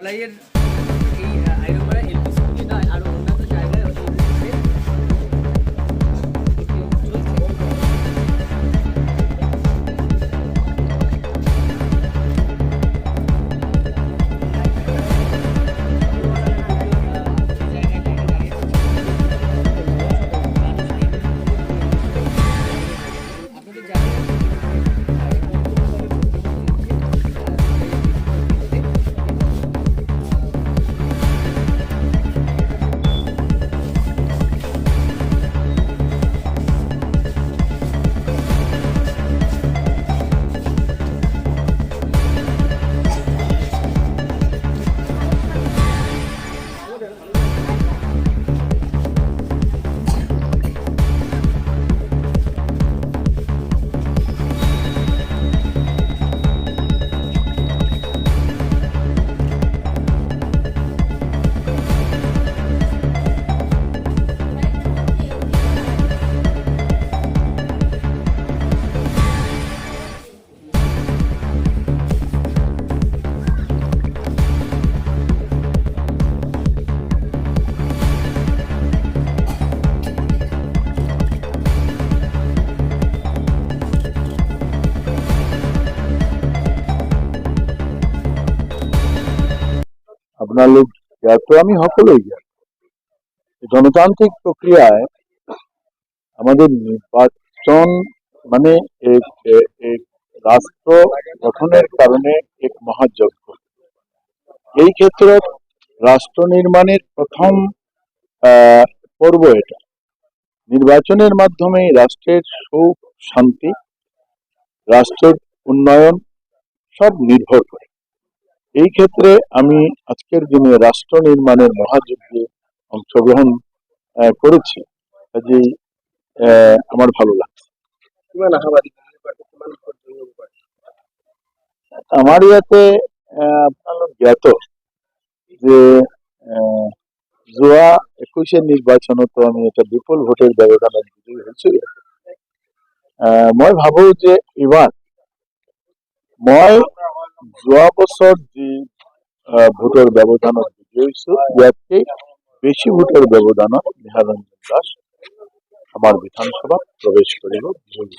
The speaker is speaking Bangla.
લઈએ আপোনালোক ইয়াতো আমি সকলোৱে জ্ঞাত গণতান্ত্রিক প্রক্রিয়ায় আমাদের নির্বাচন মানে এক এক রাষ্ট্র গঠনের কারণে এক মহাযজ্ঞ। এই ক্ষেত্রে রাষ্ট্র নির্মাণের প্রথম পর্ব এটা। নির্বাচনের মাধ্যমে রাষ্ট্রের সুখ, শান্তি, রাষ্ট্রের উন্নয়ন সব নির্ভর করে। এই ক্ষেত্রে আমি আজকের দিনে রাষ্ট্র নির্মাণের মহাযজ্ঞে অংশগ্রহণ করেছি। কাজেই আমার ভালো লাগছে। আমার ইয়াতে আপনার জ্ঞাত যে আহ, যোৱা একৈশে নিৰ্বাচনতো আমি এটা বিপুল ভোটের ব্যৱধানত বিজয়ী। আহ, মই ভাবো যে এইবাৰ মই যোৱা বছৰ যি ভোটৰ ব্যৱধানত বিজয়ী ইয়াতকৈ বেছি ভোটৰ ব্যৱধানত নিহাৰঞ্জন দাস আমাৰ বিধানসভাত প্ৰৱেশ কৰিব বিজয়ী।